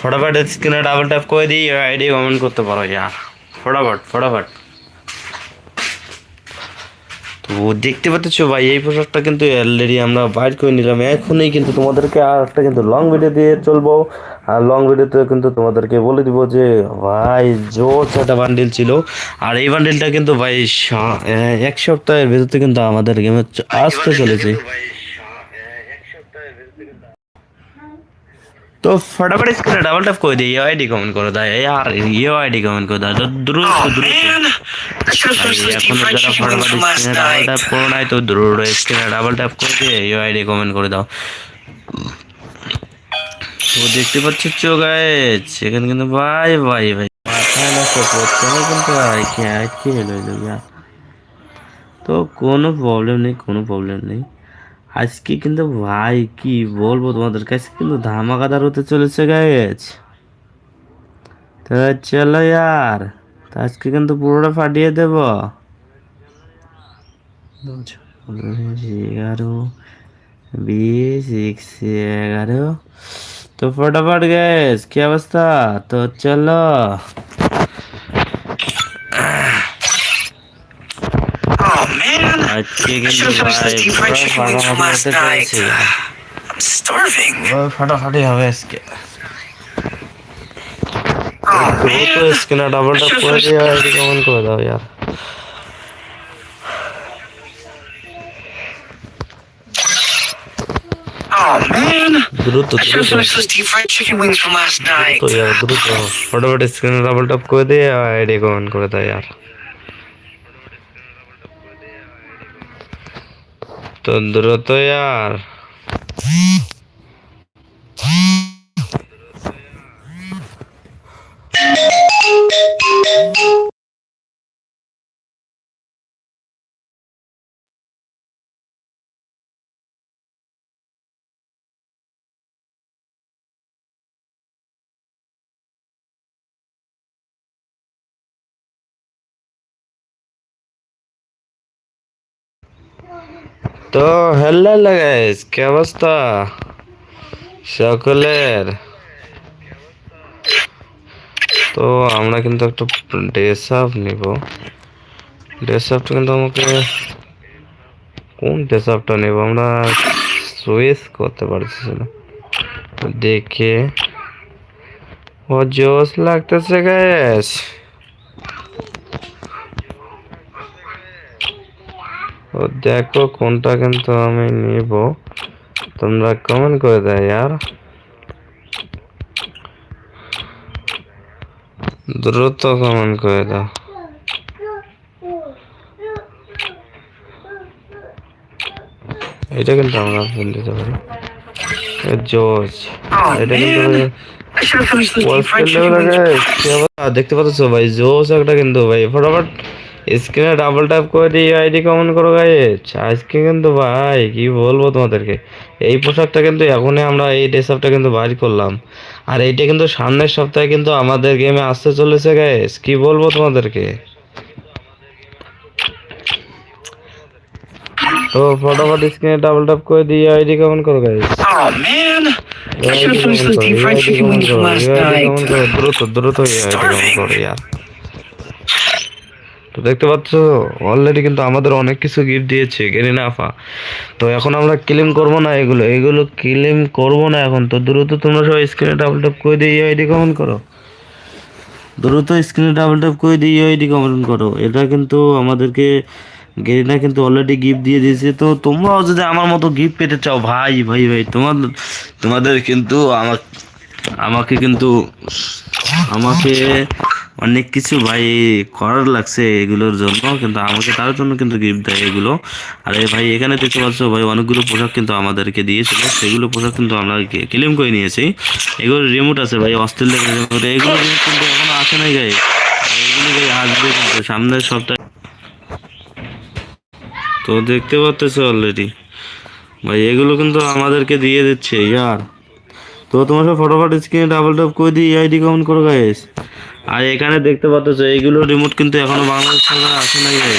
ফটাফট স্ক্রিনে double tap করে দিই আইডি কমেন্ট করতে পারো ইয়ার ফটাফট ফটাফট। তো দেখতে পাচ্ছ ভাই এই পোশাকটা কিন্তু অলরেডি আমরা বাইর করে নিলাম। এখনই কিন্তু তোমাদেরকে আর একটা কিন্তু লং ভিডিও দিয়ে চলবো। আর লং ভিডিওতে কিন্তু তোমাদেরকে বলে দিব যে ভাই জোর একটা বান্ডিল ছিল। আর এই বান্ডিলটা কিন্তু ভাই এক সপ্তাহের ভিতরে কিন্তু আমাদের গেমে আসতে চলেছে। तो फटाफट स्क्रीन डबल टैप कर दिए ये आईडी कमेंट कर दो यार ये आईडी कमेंट कर दो द्रुत Oh द्रुत man, I should have ভাই, finished এখন deep fried যারা chicken wings from ফটাফট last স্ক্রিনে ডাবল night. ট্যাপ করো নাই তো দ্রুত স্ক্রিনে ডাবল ট্যাপ করে দিয়ে এই আইডি কমেন্ট করে দাও তো দেখতে পাচ্ছ চো গাইজ সেখানে কিন্তু ভাই ভাই ভাই মাথায় না তো প্রথমে কিন্তু আইকে আইকে এলো এলো ইয়া তো কোনো প্রবলেম নেই কোনো প্রবলেম নেই আজকে কিন্তু ভাই কি বলব তোমাদের কাছে কিন্তু ধামাকাদার হতে চলেছে গাইজ তো চলো ইয়ার আজকে কিন্তু পুরোটা ফাটিয়ে দেব। এগারো, বিশ, এক্স, এগারো। তো ফটাফট গ্যাস কি অবস্থা? তো চলো। পুরো chicken wings from ফাটাফাটি last হতে night. চলেছে I'm starving. পুরো ফাটাফাটি হবে আজকে Oh তো man, স্ক্রিনে ডাবল ট্যাপ করে দিয়ে আইডি কমেন্ট করে দাও यार oh man, দ্রুত I should have দ্রুত finished those deep fried chicken wings from last night. তো দ্রুত यार তো হ্যালো গাইস, কি অবস্থা? সকলের? তো আমরা কিন্তু একটা ড্রেস আপ নিব। ড্রেস আপটা কিন্তু আমাকে কোন ড্রেস আপটা নেব? আমরা সুইচ করতে পারছি না। দেখে। ও জোস লাগতেছে গ্যাস দেখো কোনটা কিন্তু আমি নিব। তোমরা কমেন্ট করে দাও यार দ্রুত কমেন্ট করে দাও। এটা কিন্তু আমরা ফেল দিতে পারি। জোজ। Oh এটা কিন্তু? দেখতে পাচ্ছ ভাই জোস একটা কিন্তু ভাই। ফটাফট স্ক্রিনে ডাবল ট্যাপ করে দিয়ে আইডি কমেন্ট করো গাইজ আজকে কিন্তু ভাই কি বলব তোমাদেরকে? এই পোশাকটা কিন্তু এখনই আমরা এই ড্রেস আপটা কিন্তু বাইর করলাম। আর এইটা কিন্তু সামনের সপ্তাহে কিন্তু আমাদের গেমে আসতে চলেছে গাইজ কি বলব তোমাদেরকে? তো ফটাফট স্ক্রিনে ডাবল ট্যাপ করে দিয়ে আইডি কমেন্ট করো গাইজ Oh. দ্রুত দ্রুত ইয়ার। তো দেখতে পাচ্ছ অলরেডি কিন্তু আমাদের অনেক কিছু গিফট দিয়েছে গেরিনা আফা। তো এখন আমরা ক্লেম করব না এগুলো। এগুলো ক্লেম করব না এখন। তো দ্রুত তোমরা সবাই স্ক্রিনে ডাবল ট্যাপ করে দিয়ে আইডি কমেন্ট করো। দ্রুত স্ক্রিনে ডাবল ট্যাপ করে দিয়ে আইডি কমেন্ট করো। এটা কিন্তু আমাদেরকে গেরিনা কিন্তু অলরেডি গিফট দিয়ে দিয়েছে। তো তোমরাও যদি আমার মতো গিফট পেতে চাও, ভাই ভাই ভাই, তোমার, তোমাদের কিন্তু আমার আমাকে কিন্তু আমাকে অনেক কিছু ভাই করার লাগছে এগুলোর জন্য, কিন্তু আমাকে তার জন্য কিন্তু গিফট দেয় এগুলো। আর এই ভাই, এখানে দেখতে পাচ্ছ ভাই, অনেকগুলো পোশাক কিন্তু আমাদেরকে দিয়েছিল। সেগুলো পোশাক কিন্তু আমরা ক্লেম করে নিয়েছি। এগুলো রিমোট আছে ভাই অস্ট্রেলিয়া রিমোট এগুলো কিন্তু এখনও আসে নাই গাই। এগুলো ভাই আসবে কিন্তু সামনের সপ্তাহে। তো দেখতে পাচ্ছ অলরেডি ভাই, এগুলো কিন্তু আমাদেরকে দিয়ে দিচ্ছে, ইয়ার। তো তোমার সব ফটোফট স্ক্রিনে ডাবল ট্যাপ করে দিই আইডি কমেন্ট করো গাইস আর এখানে দেখতে পাচ্ছ, এইগুলো রিমোট কিন্তু এখনও বাংলাদেশ সরকার আসে নাই ভাই।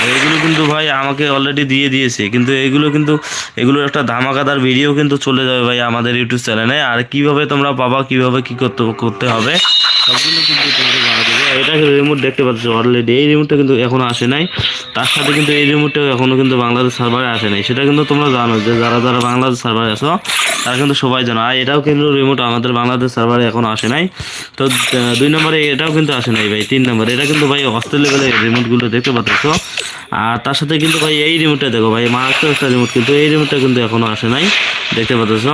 আর এগুলো কিন্তু ভাই আমাকে অলরেডি দিয়ে দিয়েছে, কিন্তু এগুলো কিন্তু, এগুলোর একটা ধামাকাদার ভিডিও কিন্তু চলে যাবে ভাই আমাদের ইউটিউব চ্যানেলে আর কীভাবে তোমরা পাবা, কীভাবে কি করতে করতে হবে, সবগুলো কিন্তু তোমাকে কিন্তু রিমোট দেখতে পাচ্ছ অলরেডি এই রিমোটটা কিন্তু এখনও আসে নাই। তার সাথে কিন্তু এই রিমোটটা এখনও কিন্তু বাংলাদেশ সার্ভারে আসে নাই। সেটা কিন্তু তোমরা জানো যে যারা যারা বাংলাদেশ সার্ভারে আসো তারা কিন্তু সবাই জানো। আর এটাও কিন্তু রিমোট আমাদের বাংলাদেশ সার্ভারে এখনও আসে নাই। তো দুই নম্বরে এটাও কিন্তু আসে নাই ভাই, তিন নম্বরে। এটা কিন্তু ভাই অস্ট্রেল লেভেলের রিমোটগুলো দেখতে পাচ্ছ। আর তার সাথে কিন্তু ভাই এই রিমোটটা দেখো ভাই, মারাত্মক একটা রিমোট কিন্তু এই রিমোটটা কিন্তু এখনও আসে নাই। দেখতে পাচ্ছ?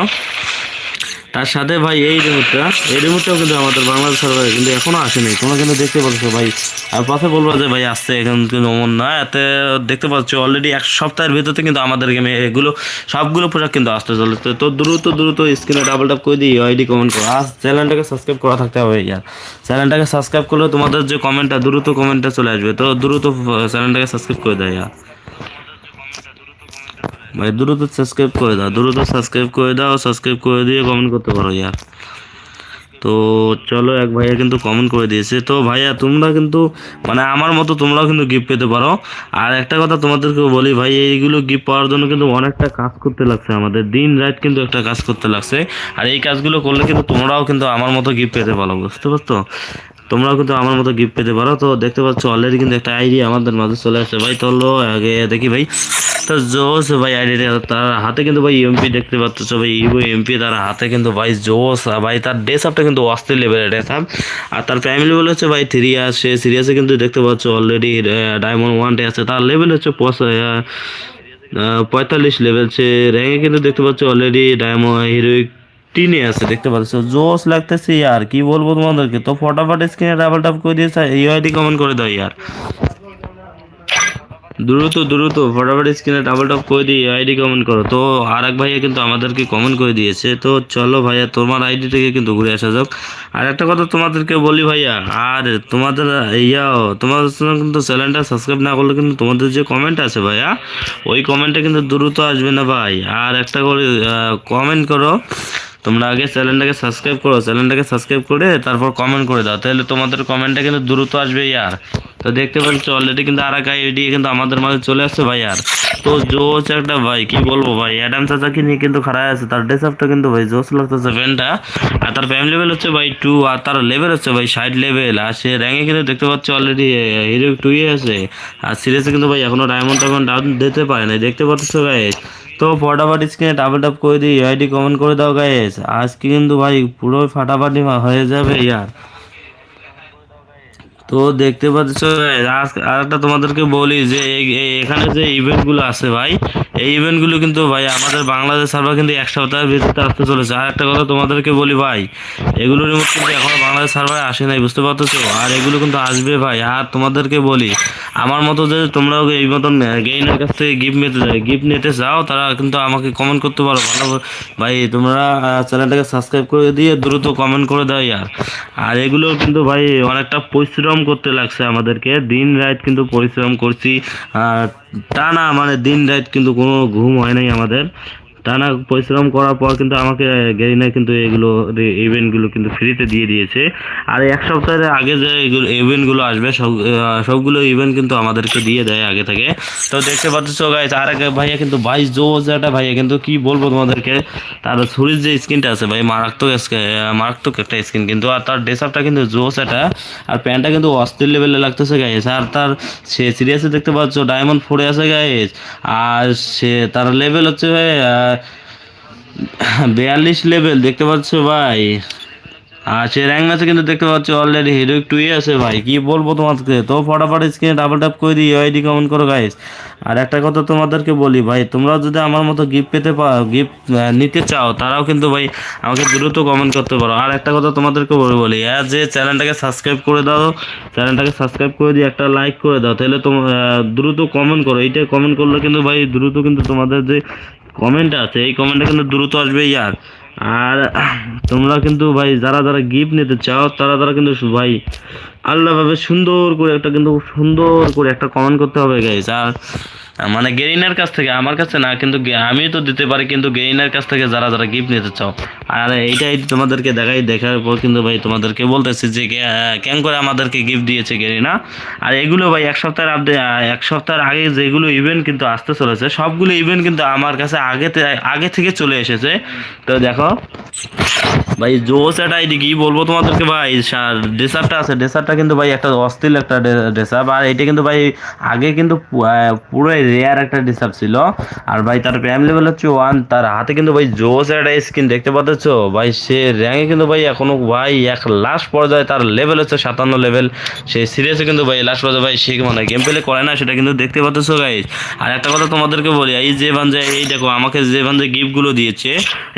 তার সাথে ভাই এই রিমোটটা এই রিমোটটাও কিন্তু আমাদের বাংলাদেশ সার্ভারে কিন্তু এখনও আসেনি। তোমরা কিন্তু দেখতে পাচ্ছ ভাই, আর পাশে বলব যে ভাই আসছে এখন কিন্তু অমন না, এতে দেখতে পাচ্ছ অলরেডি এক সপ্তাহের ভিতরে কিন্তু আমাদের গেমে এগুলো, সবগুলো পোশাক কিন্তু আসতে চলেছে। তো দ্রুত দ্রুত স্ক্রিনে ডাবল টাপ করে দিই আইডি কমেন্ট করো। আর চ্যানেলটাকে সাবস্ক্রাইব করা থাকতে হবে ইয়ার। চ্যানেলটাকে সাবস্ক্রাইব করলে তোমাদের যে কমেন্টটা দ্রুত কমেন্টটা চলে আসবে। তো দ্রুত চ্যানেলটাকে সাবস্ক্রাইব করে দেয় ইয়ার। ভাই দ্রুত সাবস্ক্রাইব করে দাও, দ্রুত সাবস্ক্রাইব করে দাও সাবস্ক্রাইব করে দিয়ে কমেন্ট করতে পারো ইয়ার তো চলো এক ভাইয়া কিন্তু কমেন্ট করে দিয়েছে। তো ভাইয়া, তোমরা কিন্তু মানে আমার মতো তোমরাও কিন্তু গিফট পেতে পারো। আর একটা কথা তোমাদেরকে বলি ভাই, এইগুলো গিফট পাওয়ার জন্য কিন্তু অনেকটা কাজ করতে লাগছে আমাদের। দিন রাত কিন্তু একটা কাজ করতে লাগছে। আর এই কাজগুলো করলে কিন্তু তোমরাও কিন্তু আমার মতো গিফট পেতে পারো, বুঝতে পারছ? তোমরাও কিন্তু আমার মতো গিফট পেতে পারো। তো দেখতে পাচ্ছ অলরেডি কিন্তু একটা আইডিয়া আমাদের মাঝে চলে আসছে। ভাই চলো আগে দেখি ভাই। তো জোস ভাই আইডিটা তার হাতে কিন্তু ভাই এমপি দেখতে পাচ্ছ ভাই। ইভো এমপি তার হাতে কিন্তু ভাই জোস। ভাই, তার ড্রেস আপটা কিন্তু অস্থির লেভেলের ড্রেস আপ আর তার ফ্যামিলি লেভেল হচ্ছে ভাই থ্রি আছে সিরিয়াসে কিন্তু দেখতে পাচ্ছ অলরেডি ডায়মন্ড ওয়ানটে আছে। তার লেভেল হচ্ছে পঁয়তাল্লিশ লেভেল সে র্যাঙ্কে কিন্তু দেখতে পাচ্ছ অলরেডি ডায়মন্ড হিরোইক টিনে আছে, দেখতে পাচ্ছ? জোস লাগতেছে ইয়ার, কি বলব তোমাদেরকে? তো ফটাফট স্ক্রিনে ডাবল টাপ করে দিয়েছে, এই আইডি কমেন্ট করে দাও ইয়ার। দ্রুত দ্রুত, ফটাফট স্ক্রিনে ডাবল টপ করে দিয়ে আইডি কমেন্ট করো। তো আর এক ভাইয়া কিন্তু আমাদেরকে কমেন্ট করে দিয়েছে। তো চলো ভাইয়া, তোমার আইডি থেকে কিন্তু ঘুরে আসা যাক। আর একটা কথা তোমাদেরকে বলি ভাইয়া, আর তোমাদের ইয়াও তোমাদের কিন্তু চ্যানেলটা সাবস্ক্রাইব না করলে কিন্তু তোমাদের যে কমেন্ট আছে ভাইয়া, ওই কমেন্টটা কিন্তু দ্রুত আসবে না ভাই। আর একটা করে কমেন্ট করো। তোমরা আগে চ্যানেলটাকে সাবস্ক্রাইব করো, চ্যানেলটাকে সাবস্ক্রাইব করে তারপর কমেন্ট করে দাও, তাহলে তোমাদের কমেন্টটা কিন্তু দ্রুত আসবে ইয়ার। তো দেখতে পাচ্ছ অলরেডি কিন্তু আর এক আইডি কিন্তু আমাদের মাঝে চলে আসছে ভাই আর। তো জোস একটা ভাই, কি বলব ভাই অ্যাডাম চাচাকে নিয়ে কিন্তু খারাপ আছে, তার ড্রেসআপটা কিন্তু ভাই জোস লাগতেছে ফ্যানটা আর তার ফ্যামিলি লেভেল হচ্ছে ভাই টু আর তার লেভেল হচ্ছে ভাই ষাট লেভেল আর সে র্যাঙ্কে কিন্তু দেখতে পাচ্ছ অলরেডি হিরো টুয়ে আছে। আর সিরিয়াসে কিন্তু ভাই এখনও ডায়মন্ড টাইমন্ড ডাউন দিতে পারে না দেখতে পাচ্ছ ভাই তো ফটাফট স্ক্রিনে ডাবল টাপ করে দিই আইডি কমেন্ট করে দাও গাইস আজকে কিন্তু ভাই পুরো ফাটাফাটি হয়ে যাবে, ইয়ার। তো দেখতে পাচ্ছ আর একটা তোমাদেরকে বলি যে এখানে যে ইভেন্টগুলো আছে ভাই এই ইভেন্টগুলো কিন্তু ভাই, আমাদের বাংলাদেশ সার্ভার কিন্তু এক সপ্তাহের ভিতরে আসতে চলেছে। আর একটা কথা তোমাদেরকে বলি ভাই, এগুলোর রিমোট কিন্তু এখনও বাংলাদেশ সার্ভারে আসে নাই, বুঝতে পারতেছো? আর এগুলো কিন্তু আসবে ভাই। আর তোমাদেরকে বলি, আমার মতো যে তোমরাও এই মতন গেইনের কাছ থেকে গিফট নিতে গিফট নিতে চাও, তারা কিন্তু আমাকে কমেন্ট করতে পারো। ভালো ভাই, তোমরা চ্যানেলটাকে সাবস্ক্রাইব করে দিয়ে দ্রুত কমেন্ট করে দাও ইয়ার। আর এগুলো কিন্তু ভাই, অনেকটা পরিশ্রম করতে লাগছে আমাদেরকে। দিন রাত কিন্তু পরিশ্রম করছি। আর টানা মানে দিন রাত কিন্তু কোনো ঘুম হয় নাই আমাদের। টানা পরিশ্রম করার পর কিন্তু আমাকে গেরিনা কিন্তু এগুলো ইভেন্টগুলো কিন্তু ফ্রিতে দিয়ে দিয়েছে। আর এক সপ্তাহের আগে যে এগুলো ইভেন্টগুলো আসবে, সব সবগুলো ইভেন্ট কিন্তু আমাদেরকে দিয়ে দেয় আগে থেকে। তো দেখতে পাচ্ছ গাইস আর এক ভাইয়া কিন্তু বাইশ জোজ একটা ভাইয়া কিন্তু কি বলব তোমাদেরকে? তার ছুরির যে স্কিনটা আছে, ভাই, মারাত্মক মারাত্মক একটা স্কিন কিন্তু, আর তার ড্রেসআপটা কিন্তু জোস এটা আর প্যান্টটা কিন্তু অস্থির লেভেলে লাগতেছে গাইস আর তার, সে সিরিয়াসে দেখতে পাচ্ছ ডায়মন্ড ফোরে আছে গাইস আর সে, তার লেভেল হচ্ছে, ভাই বিয়াল্লিশ লেভেল দেখতে পাচ্ছ ভাই? আর সে র্যাঙ্ক ম্যাচে কিন্তু দেখতে পাচ্ছ অলরেডি হিরো টুই আছে ভাই। কি বলব তোমাদেরকে? তো ফটাফট স্ক্রিনে ডাবল ট্যাপ করে দিই আইডি কমেন্ট করো গাইস আর একটা কথা তোমাদেরকে বলি ভাই, তোমরা যদি আমার মতো গিফট পেতে গিফট নিতে চাও, তারাও কিন্তু ভাই আমাকে দ্রুত কমেন্ট করতে পারো। আর একটা কথা তোমাদেরকে বলে বলি হ্যাঁ যে চ্যানেলটাকে সাবস্ক্রাইব করে দাও চ্যানেলটাকে সাবস্ক্রাইব করে দিয়ে একটা লাইক করে দাও, তাহলে তোমরা দ্রুত কমেন্ট করো। এইটা কমেন্ট করলে কিন্তু ভাই, দ্রুত কিন্তু তোমাদের যে কমেন্ট আছে, এই কমেন্টটা কিন্তু দ্রুত আসবে ইয়ার। আর তোমরা কিন্তু ভাই, যারা যারা গিফট নিতে চাও, তারা তারা কিন্তু ভাই, আল্লাহভাবে সুন্দর করে একটা কিন্তু সুন্দর করে একটা কমেন্ট করতে হবে গাইজ আর মানে গেইনার কাছ থেকে আমার কাছে না কিন্তু গে- আমি তো দিতে পারি কিন্তু গেইনার কাছ থেকে যারা যারা গিফট নিতে চাও। আর এইটাই তোমাদেরকে দেখাই দেখার পর কিন্তু ভাই তোমাদেরকে বলতেছি যে কেন করে আমাদেরকে গিফট দিয়েছে গেরিনা? আর এগুলো ভাই এক সপ্তাহের আপডেট এক সপ্তাহের আগে যেগুলো ইভেন্ট কিন্তু আসতে চলেছে সবগুলো ইভেন্ট কিন্তু আমার কাছে আগে আগে থেকে চলে এসেছে। তো দেখো ভাই জোস একটা আইডি কি বলব তোমাদেরকে ভাই? ডেসারটা আছে ডেসারটা কিন্তু ভাই একটা অস্থির একটা ডেসাপ আর এটা কিন্তু ভাই আগে কিন্তু পু- আহ, পুরোই রেয়ার একটা ডেসাপ ছিল। আর ভাই, তার প্যাম লেভেল হচ্ছে ওয়ান তার হাতে কিন্তু ভাই জোস একটা স্কিন দেখতে পাচ্ছ? ভাই, সে র্যাঙ্কে কিন্তু ভাই এখনও, ভাই, এক লাস্ট পর্যায়ে তার লেভেল হচ্ছে সাতান্ন লেভেল সে সিরিয়াসে কিন্তু ভাই লাস্ট পর্যায়ে ভাই, সে মানে গেম প্লে করে না, সেটা কিন্তু দেখতে পাচ্ছ গাইজ আর একটা কথা তোমাদেরকে বলি, এই যে ভাঞ্জে এই দেখো, আমাকে যে ভাঞ্জে গিফটগুলো দিয়েছে,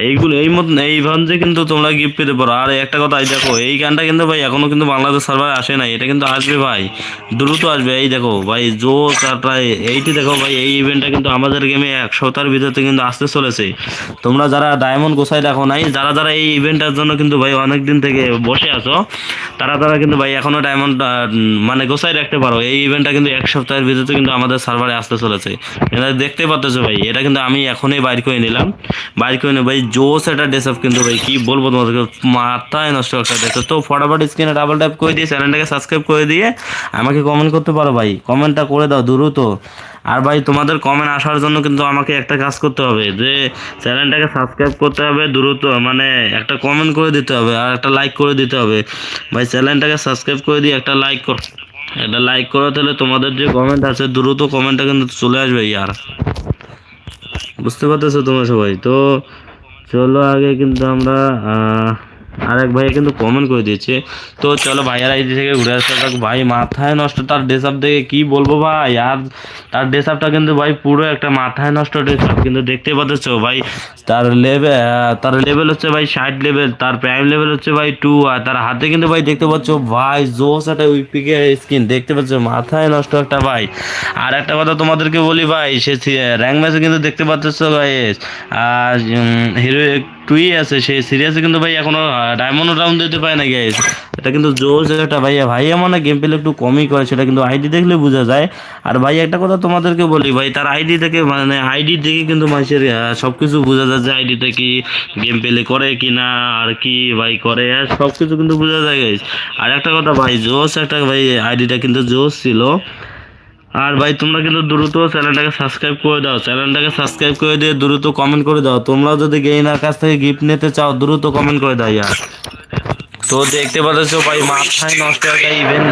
এইগুলো, এই মত, এই ভাঞ্জে কিন্তু তোমরা গিফট পেতে পারো। আর একটা কথা, এই দেখো, এই গানটা কিন্তু ভাই এখনও কিন্তু বাংলাদেশ সার্ভারে আসে নাই, এটা কিন্তু আসবে ভাই, দ্রুত আসবে। এই দেখো, ভাই, জোস প্রায় এইটি দেখো ভাই, এই ইভেন্টটা কিন্তু আমাদের গেমে এক সপ্তাহের ভিতরে কিন্তু আসতে চলেছে। তোমরা যারা ডায়মন্ড গোসাই দেখো নাই, যারা যারা এই ইভেন্টটার জন্য কিন্তু ভাই অনেক দিন থেকে বসে আছো, তারা তারা কিন্তু ভাই এখনও ডায়মন্ড মানে গোসাই রাখতে পারো। এই ইভেন্টটা কিন্তু এক সপ্তাহের ভিতরে কিন্তু আমাদের সার্ভারে আসতে চলেছে। এটা দেখতে পাচ্ছ ভাই, এটা কিন্তু আমি এখনই বাইর করে নিলাম। বাইর করে নিয়ে ভাই জোস একটা ডেসঅফ কিন্তু ভাই, কি বলব তোমাদেরকে, মাথায় নষ্ট একটা ডেসঅফ তো ফটাফট স্ক্রিনে ডাবল ট্যাপ করে দিয়ে চ্যানেলটাকে সাবস্ক্রাইব করে দিয়ে আমাকে কমেন্ট করতে পারো ভাই। কমেন্টটা করে দাও দ্রুত। আর ভাই, তোমাদের কমেন্ট আসার জন্য কিন্তু আমাকে একটা কাজ করতে হবে। যে চ্যানেলটাকে সাবস্ক্রাইব করতে হবে, দ্রুত মানে একটা কমেন্ট করে দিতে হবে আর একটা লাইক করে দিতে হবে। ভাই চ্যানেলটাকে সাবস্ক্রাইব করে দিয়ে একটা লাইক কর, একটা লাইক করো, তাহলে তোমাদের যে কমেন্ট আছে, দ্রুত কমেন্টটা কিন্তু চলে আসবে ইয়ার। বুঝতে পারতেছো তোমরা সবাই? তো চলো আগে কিন্তু আমরা আরেক ভাই কিন্তু কমেন্ট করে দিয়েছে। তো চলো ভাইয়ার আইডি থেকে ঘুরে আসতে থাক ভাই, মাথায় নষ্ট তার ড্রেস আপ দেখে কি বলব ভাই? আর তার ড্রেস আপটা কিন্তু ভাই পুরো একটা মাথায় নষ্ট ড্রেস আপ কিন্তু দেখতে পাচ্ছ ভাই, তার লেভেল তার লেভেল হচ্ছে ভাই ষাট লেভেল তার প্রাইম লেভেল হচ্ছে ভাই টু আর তার হাতে কিন্তু ভাই দেখতে পাচ্ছ ভাই জোস একটা উইপিকে স্কিন দেখতে পাচ্ছ মাথায় নষ্ট একটা ভাই। আর একটা কথা তোমাদেরকে বলি ভাই, সে র্যাঙ্ক ম্যাচে কিন্তু দেখতে পাচ্ছ ভাই আর হিরো টুই আছে। সে সিরিয়াসে কিন্তু ভাই এখনও ডায়মন্ড রাউন্ড দিতে পারে না গাইস এটা কিন্তু জোর একটা ভাইয়া। ভাইয়া মানে গেম প্লে একটু কমই করে, সেটা কিন্তু আইডি দেখলে বোঝা যায়। আর ভাই, একটা কথা তোমাদেরকে বলি, ভাই, তার আইডি থেকে মানে আইডি দেখে কিন্তু মানুষের সব কিছু বোঝা যায় যে আইডিতে কি গেম প্লে করে কি না, আর কি ভাই করে সব কিছু কিন্তু বোঝা যায় গাইস আর একটা কথা ভাই জোস একটা ভাই আইডিটা কিন্তু জোস ছিল। আর ভাই, তোমরা কিন্তু দ্রুত চ্যানেলটাকে সাবস্ক্রাইব করে দাও। চ্যানেলটাকে সাবস্ক্রাইব করে দিয়ে দ্রুত কমেন্ট করে দাও। তোমরা যদি গেইনার কাছ থেকে গিফট নিতে চাও, দ্রুত কমেন্ট করে দাও, ইয়ার। তো দেখতে পাচ্ছ ভাই, মাথায় নষ্ট একটা ইভেন্ট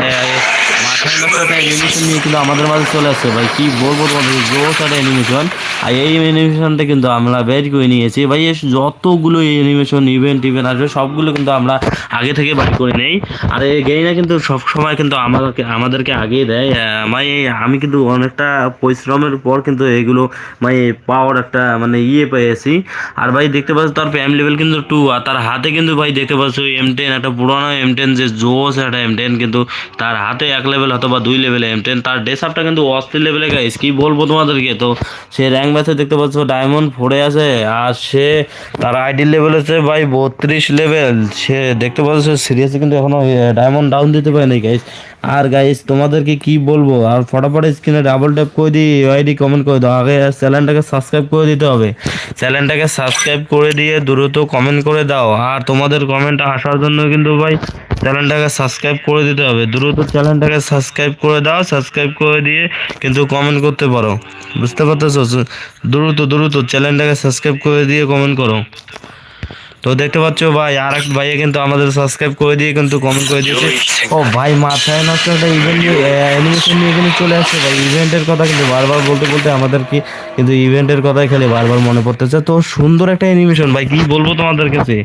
মাথায় নষ্ট একটা অ্যানিমেশন নিয়ে কিন্তু আমাদের মাঝে চলে আসছে ভাই, কি বলব তোমাদের জোস একটা অ্যানিমেশন আর এই অ্যানিমেশনটা কিন্তু আমরা বের করে নিয়েছি। ভাই এর যতগুলো অ্যানিমেশন ইভেন্ট ইভেন্ট আসবে, সবগুলো কিন্তু আমরা আগে থেকে বাই করে নেই। আর এই গেইনা কিন্তু সব সময় কিন্তু আমাদেরকে আমাদেরকে আগেই দেয়। মানে আমি কিন্তু অনেকটা পরিশ্রমের পর কিন্তু এগুলো মানে পাওয়ার একটা মানে ইয়ে পেয়েছি। আর ভাই, দেখতে পাচ্ছ, তার প্যাম লেভেল কিন্তু টু আর তার হাতে কিন্তু ভাই, দেখতে পাচ্ছ এম টেন একটা পুরোনো এম টেন যে জোস একটা এম টেন কিন্তু তার হাতে এক লেভেল হয়তো বা দুই লেভেলে এম টেন তার ডেসআপটা কিন্তু অস্থির লেভেলে গাইস কি বলব তোমাদেরকে? তো সে র্যাঙ্ক ম্যাচে দেখতে পাচ্ছ ডায়মন্ড ফোরে আছে আর সে তার আইডি লেভেল হচ্ছে ভাই বত্রিশ লেভেল সে দেখতে পাচ্ছ, সে সিরিয়াসলি কিন্তু এখনও ডায়মন্ড ডাউন দিতে পারেনি গাইস আর গাইস তোমাদেরকে কি বলব? আর ফটাফট স্ক্রিনে ডাবল ট্যাপ করে দিই আইডি কমেন্ট করে দাও। আগে চ্যানেলটাকে সাবস্ক্রাইব করে দিতে হবে। চ্যানেলটাকে সাবস্ক্রাইব করে দিয়ে দ্রুত কমেন্ট করে দাও। আর তোমাদের কমেন্ট আসার জন্য কিন্তু ভাই, চ্যানেলটাকে সাবস্ক্রাইব করে দিতে হবে। দ্রুত চ্যানেলটাকে সাবস্ক্রাইব করে দাও সাবস্ক্রাইব করে দিয়ে কিন্তু কমেন্ট করতে পারো। বুঝতে পারতেছো? দ্রুত দ্রুত চ্যানেলটাকে সাবস্ক্রাইব করে দিয়ে কমেন্ট করো। তো দেখতে পাচ্ছ ভাই আর এক ভাইয়ে কিন্তু আমাদের সাবস্ক্রাইব করে দিয়ে কিন্তু কমেন্ট করে দিয়েছে। ও ভাই মাথায় নষ্ট একটা ইভেন্ট অ্যানিমেশন নিয়ে কিন্তু চলে আসছে ভাই। ইভেন্টের কথা কিন্তু বারবার বলতে বলতে আমাদের কি কিন্তু ইভেন্টের কথাই খালি বারবার মনে পড়তেছে। তো সুন্দর একটা অ্যানিমেশন ভাই কি বলব তোমাদের কাছে?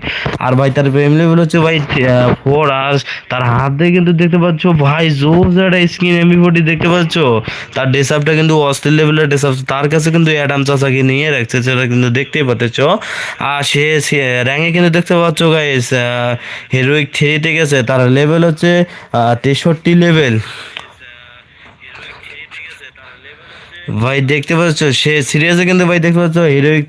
আর ভাই তার প্রেম লেভেল হচ্ছে ভাই ফোর আর তার হাত দিয়ে কিন্তু দেখতে পাচ্ছ ভাই জোর একটা স্ক্রিন এমবি ফোর্টি দেখতে পাচ্ছ? তার ডেসআপটা কিন্তু অস্থির লেভেলের ডেসআপ তার কাছে কিন্তু অ্যাডাম চাচাকে নিয়ে রাখছে সেটা কিন্তু দেখতেই পাচ্ছ। আর সে র্যাঙ্কে কিন্তু দেখতে পাচ্ছ গাইস হিরোইক থ্রিতে গেছে। তার লেভেল হচ্ছে তেষট্টি লেভেল ভাই, দেখতে পাচ্ছ, সে সিরিয়াসে কিন্তু ভাই, দেখতে পাচ্ছ হিরোইক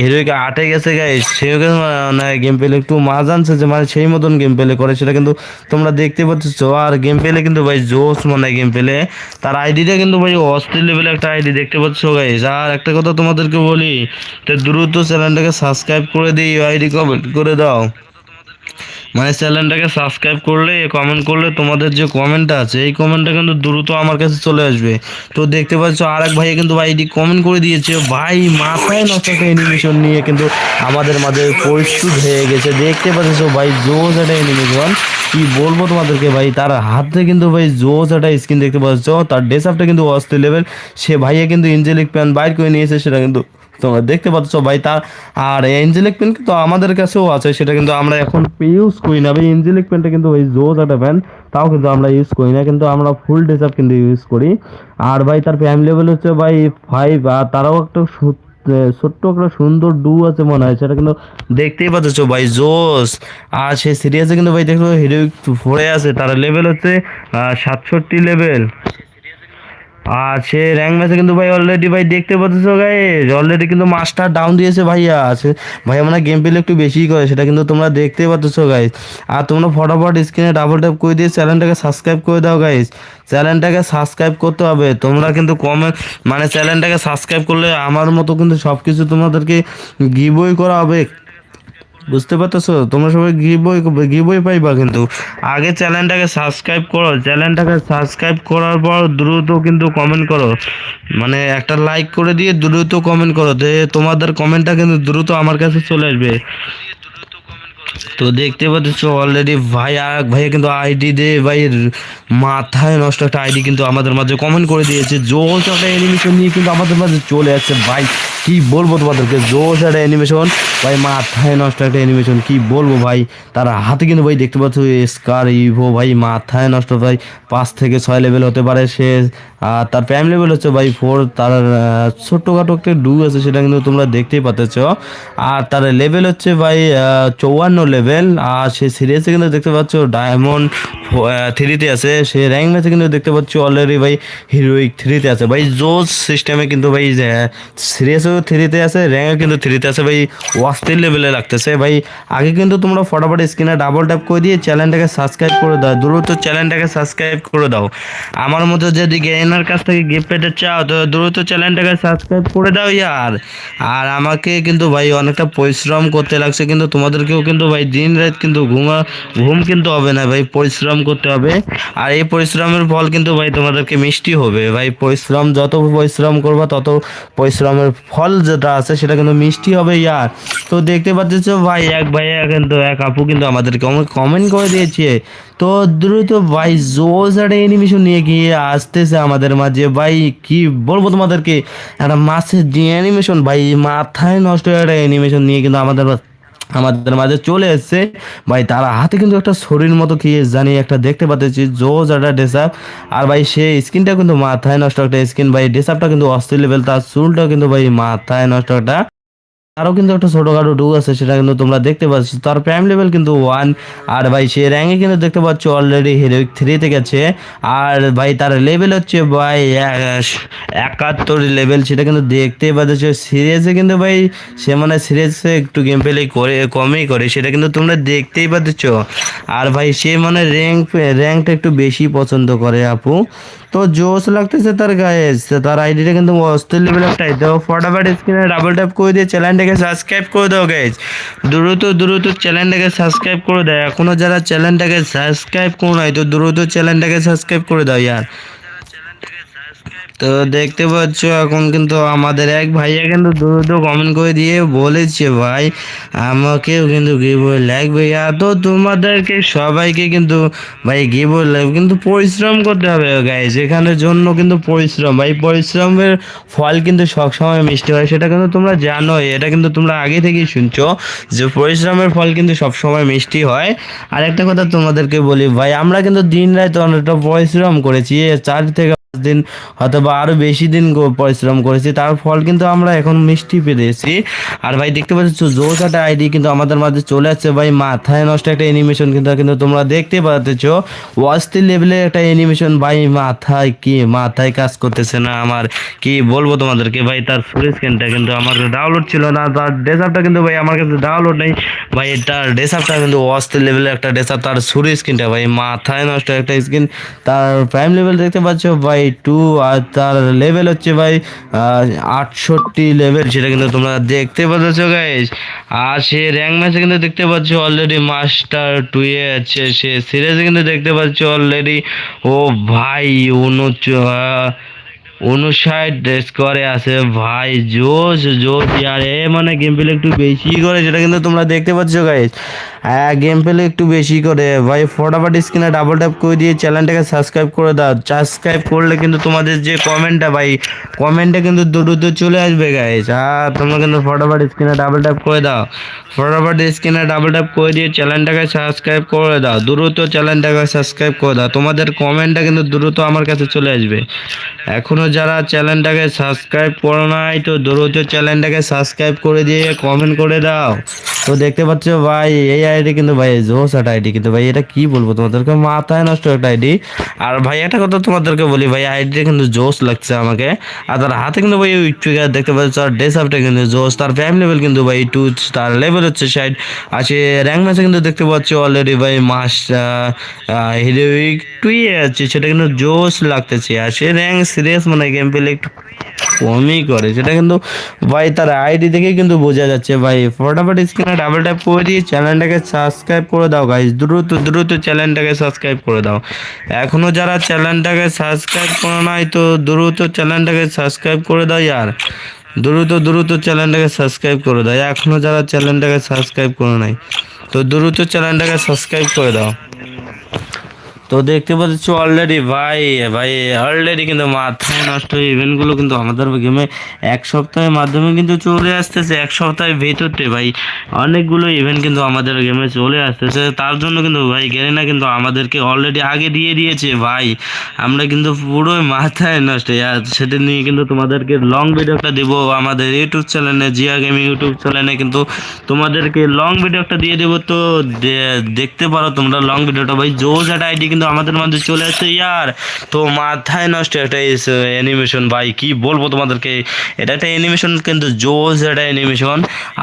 হিরোইক আটে গেছে গাই সে মানে গেম পেলে একটু মা জানছে যে মানে সেই মতন গেম পেলে করে, সেটা কিন্তু তোমরা দেখতে পাচ্ছ। আর গেম পেলে কিন্তু ভাই জোস মানে গেম পেলে তার আইডিটা কিন্তু ভাই, অস্থির লেভেলে একটা আইডি দেখতে পাচ্ছ গাইস আর একটা কথা তোমাদেরকে বলি, তো দ্রুত চ্যানেলটাকে সাবস্ক্রাইব করে দিই আইডি কমেন্ট করে দাও। মানে চ্যানেলটাকে সাবস্ক্রাইব করলে কমেন্ট করলে তোমাদের যে কমেন্টটা আছে, এই কমেন্টটা কিন্তু দ্রুত আমার কাছে চলে আসবে। তো দেখতে পাচ্ছ আর এক ভাইয়ে কিন্তু ভাইটি কমেন্ট করে দিয়েছে। ভাই, মাথায় নষ্ট অ্যানিমেশন নিয়ে কিন্তু আমাদের মাঝে প্রস্তুত হয়ে গেছে। দেখতে পাচ্ছ ভাই জোস একটা অ্যানিমেশন কি বলব তোমাদেরকে ভাই, তার হাতে কিন্তু ভাই জোস একটা স্কিন দেখতে পাচ্ছ। তার ডেসআপটা কিন্তু অস্থির লেভেল সে ভাইয়া কিন্তু ইঞ্জেলিক প্যান বাইর করে নিয়েছে সেটা কিন্তু তোমরা দেখতে পাচ্ছ ভাই তার, আর এঞ্জেলিক পেন কিন্তু আমাদের কাছেও আছে, সেটা কিন্তু আমরা এখন ইউজ করি না। ভাই এঞ্জেলিক পেনটা কিন্তু ওই জোজ একটা প্যান তাও কিন্তু আমরা ইউজ করি না, কিন্তু আমরা ফুল ডেসআপ কিন্তু ইউজ করি। আর ভাই, তার ফ্যামিলি লেভেল হচ্ছে ভাই ফাইভ আর তারাও একটা ছোট্ট একটা সুন্দর ডু আছে মনে হয়, সেটা কিন্তু দেখতেই পাচ্ছ ভাই, জোস। আর সেই সিরিয়াসে কিন্তু ভাই দেখো হিরো ফোরে আছে, তার লেভেল হচ্ছে সাতষট্টি লেভেল সে র্যাঙ্ক ম্যাচে কিন্তু ভাই অলরেডি ভাই দেখতে পাচ্ছ গাইজ অলরেডি কিন্তু মাস্টার ডাউন দিয়েছে ভাইয়া, আছে। ভাইয়া মানে গেম প্লে একটু বেশিই করে, সেটা কিন্তু তোমরা দেখতে পাচ্ছ গাইজ আর তোমরা ফটাফট স্ক্রিনে ডাবল ট্যাপ করে দিয়ে চ্যানেলটাকে সাবস্ক্রাইব করে দাও গাইজ চ্যানেলটাকে সাবস্ক্রাইব করতে হবে। তোমরা কিন্তু কমে মানে চ্যানেলটাকে সাবস্ক্রাইব করলে আমার মতো কিন্তু সব কিছু তোমাদেরকে গিবই করা হবে। বুঝতে পারতেছো? তোমরা সবাই গিবই গিবই পাইবা কিন্তু। আগে চ্যানেলটাকে সাবস্ক্রাইব করো। চ্যানেলটাকে সাবস্ক্রাইব করার পর দ্রুত কিন্তু কমেন্ট করো। মানে একটা লাইক করে দিয়ে দ্রুত কমেন্ট করো। যে তোমাদের কমেন্টটা কিন্তু দ্রুত আমার কাছে চলে আসবে। তো দেখতে পাচ্ছ অলরেডি ভাই ভাইয়া কিন্তু আইডি দে ভাই মাথায় নষ্ট একটা আইডি কিন্তু আমাদের মাঝে কমেন্ট করে দিয়েছে। জোশ একটা অ্যানিমেশন নিয়ে কিন্তু আমাদের মাঝে চলে আসছে। ভাই, কি বলব তোমাদেরকে? জোশ একটা অ্যানিমেশন ভাই, মাথায় নষ্ট একটা অ্যানিমেশন কি বলব ভাই? তার হাতে কিন্তু ভাই দেখতে পাচ্ছ স্কার ইভো ভাই, মাথায় নষ্ট ভাই। পাঁচ থেকে ছয় লেভেল হতে পারে। সে আর তার প্রাইম লেভেল হচ্ছে বাই ফোর তার ছোট্টখাটো একটা ডু আছে, সেটা কিন্তু তোমরা দেখতেই পাচ্ছ আর তার লেভেল হচ্ছে বাই চৌয়ান্ন লেভেল আর সে সিরিয়াসে কিন্তু দেখতে পাচ্ছ ডায়মন্ড থ্রিতে আছে। সে র্যাঙ্ক ম্যাচে কিন্তু দেখতে পাচ্ছ অলরেডি ভাই হিরোইক থ্রিতে আছে। ভাই জোস সিস্টেমে কিন্তু, ভাই সিরিয়াসও থ্রিতে আছে র্যাঙ্কও কিন্তু থ্রিতে আছে। ভাই ওয়াস্তির লেভেলে লাগতেছে। ভাই, আগে কিন্তু তোমরা ফটাফট স্ক্রিনে ডাবল ট্যাপ করে দিয়ে চ্যানেলটাকে সাবস্ক্রাইব করে দাও। দ্রুত চ্যানেলটাকে সাবস্ক্রাইব করে দাও। আমার মতো যদি গেনার কাছ থেকে গিফট পেতে চাও, তো দ্রুত চ্যানেলটাকে সাবস্ক্রাইব করে দাও ইয়ার। আর আমাকে কিন্তু ভাই অনেকটা পরিশ্রম করতে লাগছে, কিন্তু তোমাদেরকেও কিন্তু ভাই দিন রাত কিন্তু ঘুমা, ঘুম কিন্তু হবে না ভাই, পরিশ্রম করতে হবে। আর এই পরিশ্রমের ফল কিন্তু ভাই তোমাদেরকে মিষ্টি হবে। ভাই পরিশ্রম, যত পরিশ্রম করবা, তত পরিশ্রমের ফল যেটা আছে, সেটা কিন্তু মিষ্টি হবে ইয়ার। তো দেখতে পাচ্ছ ভাই, এক ভাইয়া কিন্তু, এক আপু কিন্তু আমাদেরকে কমেন্ট করে দিয়েছে। তো দ্রুত ভাই জোস একটা অ্যানিমেশন নিয়ে গিয়ে আসতেছে আমাদের মাঝে। ভাই, কি বলব তোমাদেরকে? একটা মাছের যে অ্যানিমেশন ভাই, মাথায় নষ্ট একটা অ্যানিমেশন নিয়ে কিন্তু আমাদের আমাদের মাঝে চলে এসছে। ভাই, তারা হাতে কিন্তু একটা শরীর মতো কি জানি একটা দেখতে পাচ্ছি। জোজ একটা ডেসাপ আর ভাই, সে স্কিনটা কিন্তু মাথায় নষ্ট একটা স্কিন ভাই ডেসাপটা কিন্তু অস্থির লেভেল তার চুলটা কিন্তু ভাই মাথায় নষ্ট একটা আরও কিন্তু একটা ছোটোখাটো ডু আছে, সেটা কিন্তু তোমরা দেখতে পাচ্ছ। তার প্রাইম লেভেল কিন্তু ওয়ান আর ভাই সে র্যাঙ্কে কিন্তু দেখতে পাচ্ছ অলরেডি হিরোইক থ্রিতে গেছে। আর ভাই তার লেভেল হচ্ছে ভাই একাত্তর লেভেল সেটা কিন্তু দেখতেই পাচ্ছ। সিরিয়াসে কিন্তু ভাই সে মানে সিরিয়াসে একটু গেম প্লে করে, কমই করে, সেটা কিন্তু তোমরা দেখতেই পাচ্ছ। আর ভাই সে মানে র্যাঙ্ক র্যাঙ্কটা একটু বেশি পছন্দ করে আপু। তো জোস লাগতেছে তার গায়ে। তার আইডিটা কিন্তু অস্থির লেভেল একটাই তো ফটাফট স্ক্রিনে ডাবল ট্যাপ করে দিয়ে চ্যানেলটাকে সাবস্ক্রাইব করে দাও গাইজ দ্রুত দ্রুত চ্যানেলটাকে সাবস্ক্রাইব করে দাও। এখনও যারা চ্যানেলটাকে সাবস্ক্রাইব করো নাই, তো দ্রুত চ্যানেলটাকে সাবস্ক্রাইব করে দাও, ইয়ার। তো দেখতে পাচ্ছ এখন কিন্তু আমাদের এক ভাইয়া কিন্তু দ্রুত কমেন্ট করে দিয়ে বলেছে, ভাই, আমাকেও কিন্তু গিবই লাগবে। তো তোমাদেরকে সবাইকে কিন্তু, ভাই গিবই লাগবে। কিন্তু পরিশ্রম করতে হবে গাইজ এখানের জন্য কিন্তু পরিশ্রম। ভাই, পরিশ্রমের ফল কিন্তু সবসময় মিষ্টি হয়, সেটা কিন্তু তোমরা জানোই, এটা কিন্তু তোমরা আগে থেকেই শুনছো যে পরিশ্রমের ফল কিন্তু সবসময় মিষ্টি হয়। আর একটা কথা তোমাদেরকে বলি, ভাই, আমরা কিন্তু দিন রাত অনেকটা পরিশ্রম করেছি চার থেকে দিন, অথবা আরও বেশি দিন পরিশ্রম করেছি, তার ফল কিন্তু আমরা এখন মিষ্টি পেয়েছি। আর ভাই দেখতে পাচ্ছ জোস একটা আইডি কিন্তু আমাদের মাঝে চলে আসছে। ভাই মাথায় নষ্ট একটা অ্যানিমেশন কিন্তু কিন্তু তোমরা দেখতে পাচ্ছ। ওয়াস্তি লেভেলের একটা অ্যানিমেশন ভাই মাথায় কি, মাথায় কাজ করতেছে না আমার। কি বলব তোমাদেরকে ভাই, তার ফুল স্ক্রিনটা কিন্তু আমার ডাউনলোড ছিল না, তার ডেসাপটা কিন্তু ভাই আমার কাছে ডাউনলোড নেই। ভাই তার ডেসাপটা কিন্তু ওয়াস্তি লেভেলের একটা ডেসাপ তার সুরি স্ক্রিনটা ভাই মাথায় নষ্ট একটা স্ক্রিন তার প্রাইম লেভেল দেখতে পাচ্ছ, ভাই টু আর তার লেভেল হচ্ছে ভাই আটষট্টি লেভেল সেটা কিন্তু তোমরা দেখতে পাচ্ছ গাইজ আর সে র্যাঙ্ক ম্যাচে কিন্তু দেখতে পাচ্ছ অলরেডি মাস্টার টুয়ে আছে, সে সিরিজে কিন্তু দেখতে পাচ্ছ অলরেডি ও ভাই, উনচ উনষাট স্কোরে আছে ভাই, জোশ জোশ। আর এ মানে গেম প্লে একটু বেশি করে সেটা কিন্তু তোমরা দেখতে পাচ্ছ হ্যাঁ গেম প্লে একটু বেশি করে। ভাই, ফটাফট স্ক্রিনে ডাবল ট্যাপ করে দিয়ে চ্যানেলটাকে সাবস্ক্রাইব করে দাও। সাবস্ক্রাইব করলে কিন্তু তোমাদের যে কমেন্টটা ভাই কমেন্টে কিন্তু দ্রুত চলে আসবে গাইস আর তোমরা কিন্তু ফটাফট স্ক্রিনে ডাবল ট্যাপ করে দাও। ফটাফট স্ক্রিনে ডাবল ট্যাপ করে দিয়ে চ্যানেলটাকে সাবস্ক্রাইব করে দাও। দ্রুত চ্যানেলটাকে সাবস্ক্রাইব করে দাও। তোমাদের কমেন্টটা কিন্তু দ্রুত আমার কাছে চলে আসবে। এখনও যারা চ্যানেলটাকে সাবস্ক্রাইব করো নাই, তো দ্রুত চ্যানেলটাকে সাবস্ক্রাইব করে দিয়ে কমেন্ট করে দাও। তো দেখতে পাচ্ছ, ভাই এই আইডি কিন্তু ভাই জোস একটা আইডি কিন্তু ভাই, এটা কি বলব তোমাদেরকে? মাথায় নষ্ট একটা আইডি। আর ভাই, একটা কথা তোমাদেরকে বলি ভাই আইডিটা কিন্তু জোস লাগছে আমাকে। আর তার হাতে কিন্তু ভাই ফিগার দেখতে পাচ্ছ, তার ড্রেস আপটা কিন্তু জোস তার ফ্যাম লেভেল কিন্তু ভাই টু তার লেভেল হচ্ছে সাইড আর সে র্যাঙ্ক ম্যাচে কিন্তু দেখতে পাচ্ছ অলরেডি ভাই, মাস হিরোইক টুই আছে, সেটা কিন্তু জোস লাগতেছে। আর সে র্যাঙ্ক সিরিয়াস মানে গেম পেলে একটু কমই করে। সেটা কিন্তু ভাই তার আইডি দেখেই কিন্তু বোঝা যাচ্ছে। ভাই, ফটাফট স্ক্রিনে ডাবল ট্যাপ করে দিয়ে চ্যানেলটাকে সাবস্ক্রাইব করে দাও গাইজ দ্রুত দ্রুত চ্যানেলটাকে সাবস্ক্রাইব করে দাও। এখনও যারা চ্যানেলটাকে সাবস্ক্রাইব করো নাই, তো দ্রুত চ্যানেলটাকে সাবস্ক্রাইব করে দাও ইয়ার দ্রুত দ্রুত চ্যানেলটাকে সাবস্ক্রাইব করে দাও। এখনও যারা চ্যানেলটাকে সাবস্ক্রাইব করো নাই, তো দ্রুত চ্যানেলটাকে সাবস্ক্রাইব করে দাও। তো দেখতে পাচ্ছ অলরেডি ভাই ভাই অলরেডি কিন্তু মাথায় নষ্ট হয়ে ইভেন্টগুলো কিন্তু আমাদের গেমে এক সপ্তাহের মাধ্যমে কিন্তু চলে আসতেছে, এক সপ্তাহের ভেতরতে, ভাই। অনেকগুলো ইভেন্ট কিন্তু আমাদের গেমে চলে আসতেছে। তার জন্য কিন্তু, ভাই, গেরিনা কিন্তু আমাদেরকে অলরেডি আগে দিয়ে দিয়েছে, ভাই। আমরা কিন্তু পুরোই মাথায় নষ্ট। আর সেটা নিয়ে কিন্তু তোমাদেরকে লং ভিডিওটা দেবো আমাদের ইউটিউব চ্যানেলে জিয়া গেমিং ইউটিউব চ্যানেলে কিন্তু তোমাদেরকে লং ভিডিওটা দিয়ে দেবো। তো দেখতে পারো তোমরা লং ভিডিওটা ভাই। জোজ একটা আইডি কিন্তু আমাদের মধ্যে চলে আসছে ইয়ার। তো মাথায় নষ্ট একটা অ্যানিমেশন ভাই, কি বলব তোমাদেরকে? এটা একটা অ্যানিমেশন কিন্তু জোস একটা অ্যানিমেশন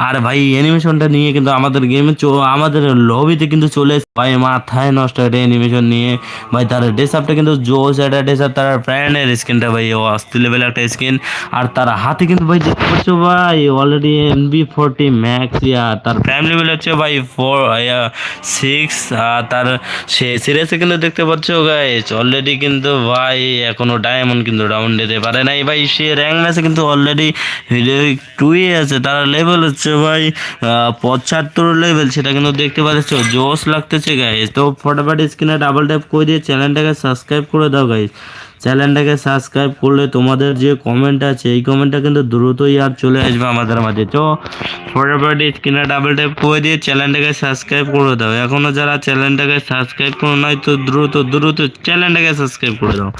আর ভাই অ্যানিমেশনটা নিয়ে কিন্তু আমাদের গেমে আমাদের লবিতে কিন্তু চলে ভাই, মাথায় নষ্ট একটা অ্যানিমেশন নিয়ে। ভাই, তার ডেসআপটা কিন্তু জোস একটা ডেসআপ তার প্যানের স্কিনটা ভাই, ও অস্থির লেভেল একটা স্কিন আর তার হাতে কিন্তু, ভাই, দেখতে পাচ্ছ, ভাই অলরেডি এমবি ফোরটি ম্যাক্স ইয়ার। তার প্রাইম লেভেল হচ্ছে, ভাই ফোর সিক্স আর তার সে সিরিয়াসে কিন্তু দেখতে পাচ্ছ গাইস অলরেডি কিন্তু ভাই, এখনও ডায়মন্ড কিন্তু ডাউন দিতে পারে নাই ভাই। সে র্যাঙ্ক ম্যাচে কিন্তু অলরেডি টুই আছে, তার লেভেল হচ্ছে ভাই পঁচাত্তর লেভেল সেটা কিন্তু দেখতে পাচ্ছ। জোস লাগতেছে গাইস তো ফটাফট স্ক্রিনে ডাবল ট্যাপ করে দিয়ে চ্যানেলটাকে সাবস্ক্রাইব করে দাও গাইস চ্যানেলটাকে সাবস্ক্রাইব করলে তোমাদের যে কমেন্ট আছে, এই কমেন্টটা কিন্তু দ্রুতই আর চলে আসবে আমাদের মাঝে। তো ফটাফট স্ক্রিনে ডাবল ট্যাপ করে দিয়ে চ্যানেলটাকে সাবস্ক্রাইব করে দাও। এখনও যারা চ্যানেলটাকে সাবস্ক্রাইব করো নাই, তো দ্রুত দ্রুত চ্যানেলটাকে সাবস্ক্রাইব করে দাও।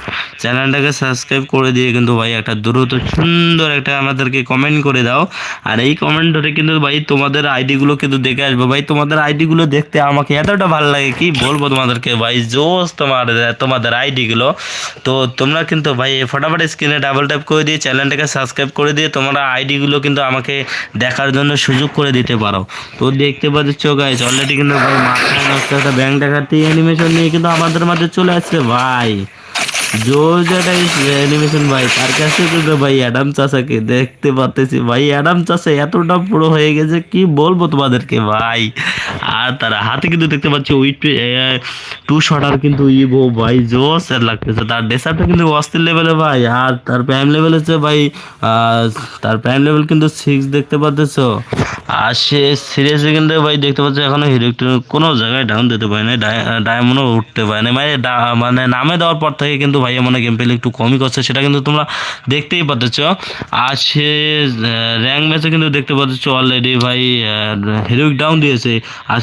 চ্যানেলটাকে সাবস্ক্রাইব করে দিয়ে কিন্তু ভাই একটা দ্রুত সুন্দর একটা আমাদেরকে কমেন্ট করে দাও। আর এই কমেন্ট ধরে কিন্তু ভাই তোমাদের আইডিগুলো কিন্তু দেখে আসব। ভাই তোমাদের আইডিগুলো দেখতে আমাকে এতটা ভালো লাগে, কি বলব তোমাদেরকে? ভাই জোস তোমার, তোমাদের আইডিগুলো তো তোমরা কিন্তু ভাই ফটাফট স্ক্রিনে ডাবল ট্যাপ করে দিয়ে চ্যানেলটাকে সাবস্ক্রাইব করে দিয়ে তোমরা আইডিগুলো কিন্তু আমাকে দেখার জন্য সুযোগ করে দিতে পারো। তো দেখতে পাচ্ছ গাইজ অলরেডি কিন্তু ভাই মাথায় নষ্ট একটা ব্যাংক ডাকাতি অ্যানিমেশন নিয়ে কিন্তু আমাদের মাঝে চলে আসছে ভাই। জোজ একটা অ্যানিমেশন ভাই, তার কাছে কিন্তু ভাই অ্যাডাম চাষাকে দেখতে ভাই অ্যাডাম চাষা এতটা পুরো হয়ে গেছে, কি বলব তোমাদেরকে ভাই? আর তার হাতে কিন্তু দেখতে পাচ্ছি উইট টু শটার কিন্তু ইভো, ভাই জোস লাগতেছে। তার ডেসারটা কিন্তু অস্থির লেভেলে ভাই, আর তার প্রাইম লেভেল হচ্ছে ভাই তার প্রাইম লেভেল কিন্তু সিক্স দেখতে পাচ্ছ আর সে সিরিয়াসলি কিন্তু ভাই দেখতে পাচ্ছি এখনও হিরো কোনো জায়গায় ডাউন দিতে পারে না ডায়মন্ডও উঠতে পারে না মানে মানে নামে দেওয়ার পর থেকে কিন্তু ভাইয়া মানে গেম প্লে একটু কমই করছে, সেটা কিন্তু তোমরা দেখতেই পাচ্ছ। আর সে র্যাঙ্ক ম্যাচে কিন্তু দেখতে পাচ্ছ অলরেডি ভাই হিরোইক ডাউন দিয়েছে। আর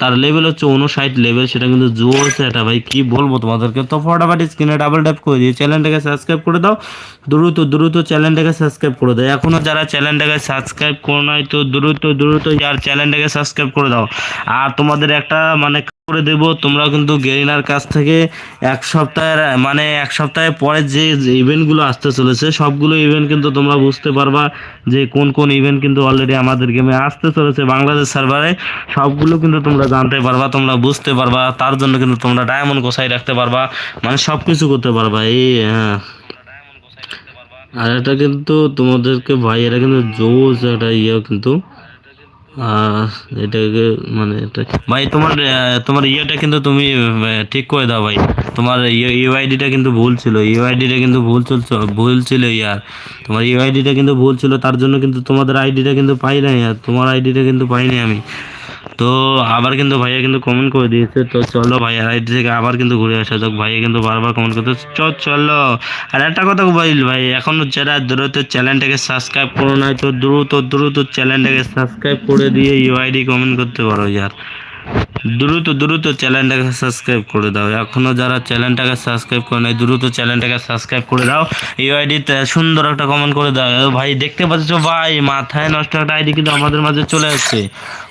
তার লেভেল হচ্ছে উনষাট লেভেল সেটা কিন্তু জোরছে এটা ভাই, কি বলব তোমাদেরকে? তো ফটাফট স্ক্রিনে ডাবল ট্যাপ করে দিয়ে চ্যানেলটাকে সাবস্ক্রাইব করে দাও। দ্রুত দ্রুত চ্যানেলটাকে সাবস্ক্রাইব করে দাও। এখনও যারা চ্যানেলটাকে সাবস্ক্রাইব করো নাই, তো দ্রুত দ্রুত আর চ্যানেলটাকে সাবস্ক্রাইব করে দাও। আর তোমাদের একটা মানে করে দেব, তোমরা কিন্তু গেরিনার কাছ থেকে এক সপ্তাহের মানে এক সপ্তাহের পরে যে ইভেন্টগুলো আসতে চলেছে, সবগুলো ইভেন্ট কিন্তু তোমরা বুঝতে পারবা যে কোন কোন ইভেন্ট কিন্তু অলরেডি আমাদের গেমে আসতে চলেছে বাংলাদেশ সার্ভারে সবগুলো কিন্তু তোমরা জানতে পারবা, তোমরা বুঝতে পারবা, তার জন্য কিন্তু তোমরা ডায়মন্ড গোসাই রাখতে পারবা মানে সব কিছু করতে পারবা। এই হ্যাঁ। আর এটা কিন্তু তোমাদেরকে ভাই, এটা কিন্তু জোস একটা ইয়ে কিন্তু। এটাকে মানে ভাই, তোমার তোমার ইয়েটা কিন্তু তুমি ঠিক করে দাও ভাই। তোমার ইউআইডিটা কিন্তু ভুল ছিল। ইউআইডিটা কিন্তু ভুল ভুল ছিল ইয়ার। তোমার ইউআইডিটা কিন্তু ভুল ছিল, তার জন্য কিন্তু তোমাদের আইডিটা কিন্তু পাই নাই, আর তোমার আইডিটা কিন্তু পাইনি আমি। তো আবার কিন্তু ভাইয়া কিন্তু কমেন্ট করে দিয়েছে, তো চলো ভাইয়ার আইডি থেকে আবার কিন্তু ঘুরে আসা যাক। ভাইয়া কিন্তু বারবার কমেন্ট করতে চ, চলো। আর একটা কথা বল ভাই, এখনও যারা দ্রুত চ্যানেলটাকে সাবস্ক্রাইব করো নাই, তো দ্রুত দ্রুত চ্যানেলটাকে সাবস্ক্রাইব করে দিয়ে ইউআইডি কমেন্ট করতে পারো ইয়ার। দ্রুত দ্রুত চ্যানেলটাকে সাবস্ক্রাইব করে দাও। এখনও যারা চ্যানেলটাকে সাবস্ক্রাইব করে নাই, দ্রুত চ্যানেলটাকে সাবস্ক্রাইব করে দাও। এই আইডিতে সুন্দর একটা কমেন্ট করে দাও। ভাই, দেখতে পাচ্ছ ভাই, মাথায় নষ্ট একটা আইডি কিন্তু আমাদের মাঝে চলে আসছে।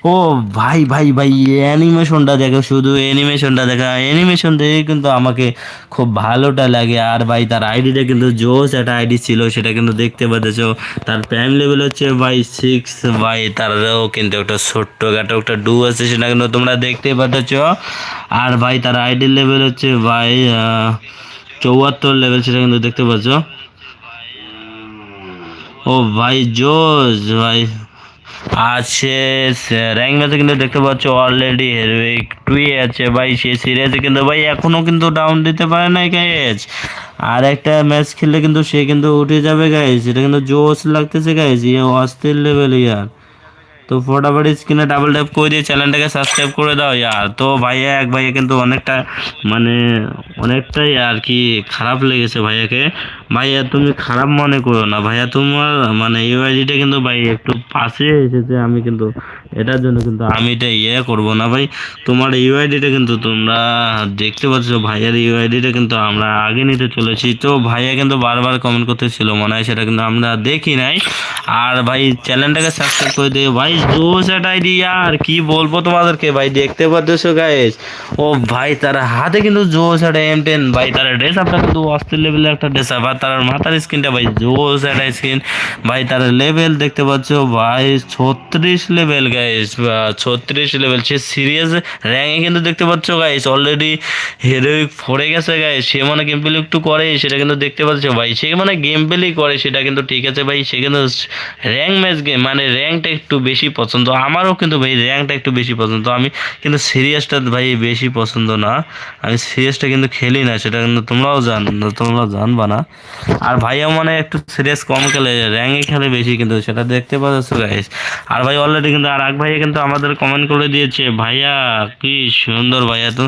ও, ভাই ভাই ভাই অ্যানিমেশনটা দেখো, শুধু অ্যানিমেশনটা দেখা অ্যানিমেশন দেখে কিন্তু আমাকে খুব ভালোটা লাগে। আর ভাই, তার আইডিটা কিন্তু জোস একটা আইডি ছিল, সেটা কিন্তু দেখতে পাচ্ছ। তার প্রাইম লেভেল হচ্ছে ভাই সিক্স ভাই, তারও কিন্তু একটা ছোট্ট গাটো একটা ডু আছে, সেটা কিন্তু তোমরা দেখতে পাচ্ছ। আর ভাই, তার আইডি লেভেল হচ্ছে ভাই চৌয়াত্তর লেভেল সেটা কিন্তু দেখতে পাচ্ছ। ও, ভাই, জোস, ভাই। আছে র্যাঙ্ক ম্যাচে কিন্তু দেখতে পাচ্ছ অলরেডি হেরোইক টুই আছে। ভাই, সে সিরিয়াসে কিন্তু, ভাই, এখনও কিন্তু ডাউন দিতে পারে নাই গাইজ আর একটা ম্যাচ খেললে কিন্তু সে কিন্তু উঠে যাবে গাইজ এটা কিন্তু জোস লাগতেছে গাইজ ইয়ে অস্থির লেভেল ইয়ার। তো ফটাফট স্ক্রিনে ডাবল ট্যাপ করে দিয়ে চ্যানেলটাকে সাবস্ক্রাইব করে দাও, ইয়ার। তো ভাইয়া, এক ভাইয়া কিন্তু অনেকটা মানে অনেকটাই আর কি খারাপ লেগেছে ভাইয়াকে। ভাইয়া, তুমি খারাপ মনে করো না। ভাইয়া, তোমার মানে ইউআইডিটা কিন্তু ভাই একটু পাশে এসেছে, আমি কিন্তু এটার জন্য কিন্তু আমি এটা ইয়ে করব না ভাই। তোমার ইউআইডিটা কিন্তু তোমরা দেখতে পাচ্ছ, ভাইয়ার ইউআইডিটা কিন্তু আমরা আগে নিতে চলেছি। তো ভাইয়া কিন্তু বারবার কমেন্ট করতেছিল, মনে হয় সেটা কিন্তু আমরা দেখি নাই। আর ভাই, চ্যানেলটাকে সাবস্ক্রাইব করে দিয়ে ভাই জোস একটা আইডি আর কি বলব তোমাদেরকে ভাই, দেখতে পাচ্ছ গাইস ও ভাই, তার হাতে কিন্তু জোস একটা এম টেন ভাই, তার ড্রেস আপনার কিন্তু অস্থির লেভেলের একটা ড্রেস আপ তার মাথার স্ক্রিনটা ভাই জোস একটা স্ক্রিন ভাই তার লেভেল দেখতে পাচ্ছ, ভাই ছত্রিশ লেভেল গাইস ছত্রিশ লেভেল সে সিরিয়াস র্যাঙ্কে কিন্তু দেখতে পাচ্ছ গাইস অলরেডি হিরোইক ফোরে গেছে গাইস সে মানে গেম প্লে একটু করে সেটা কিন্তু দেখতে পাচ্ছ, ভাই। সে মানে গেম প্লেই করে, সেটা কিন্তু ঠিক আছে, ভাই। সে কিন্তু র্যাঙ্ক ম্যাচ গেম মানে র্যাঙ্কটা একটু বেশি পছন্দ। আমারও কিন্তু ভাই র্যাঙ্কটা একটু বেশি পছন্দ। আমি কিন্তু সিরিয়াসটা ভাই বেশি পছন্দ না। আমি সিরিয়াসটা কিন্তু খেলি না, সেটা কিন্তু তোমরাও জান তোমরা জানবা না। আর ভাইয়া মানে একটু সিরিয়াস কম খেলে র্যাঙ্কে খেলে বেশি কিন্তু সেটা দেখতে পাচ্ছ গাইস আর ভাই অলরেডি কিন্তু আর এক ভাইয়া কিন্তু আমাদের কমেন্ট করে দিয়েছে, ভাইয়া, কি সুন্দর ভাইয়া তো।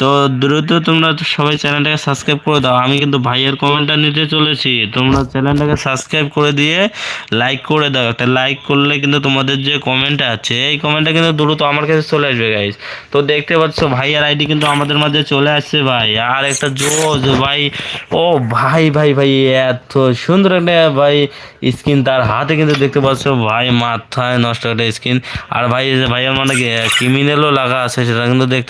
তো দ্রুত তোমরা সবাই চ্যানেলটাকে সাবস্ক্রাইব করে দাও। আমি কিন্তু ভাইয়ের কমেন্টটা নিতে চলেছি। তোমরা চ্যানেলটাকে সাবস্ক্রাইব করে দিয়ে লাইক করে দাও। একটা লাইক করলে কিন্তু তোমাদের যে কমেন্ট আছে, এই কমেন্টটা কিন্তু দ্রুত আমার কাছে চলে আসবে গাইস তো দেখতে পাচ্ছ ভাইয়ার আইডি কিন্তু আমাদের মাঝে চলে আসছে ভাই। আর একটা জোজ ভাই। ও ভাই ভাই। ভাই, এত সুন্দর একটা ভাই স্কিন তার হাতে কিন্তু দেখতে পাচ্ছ, ভাই মাথায় নষ্ট একটা স্কিন আর ভাই ভাইয়ের মানে ক্রিমিনালও লাগা আছে, সেটা কিন্তু দেখতে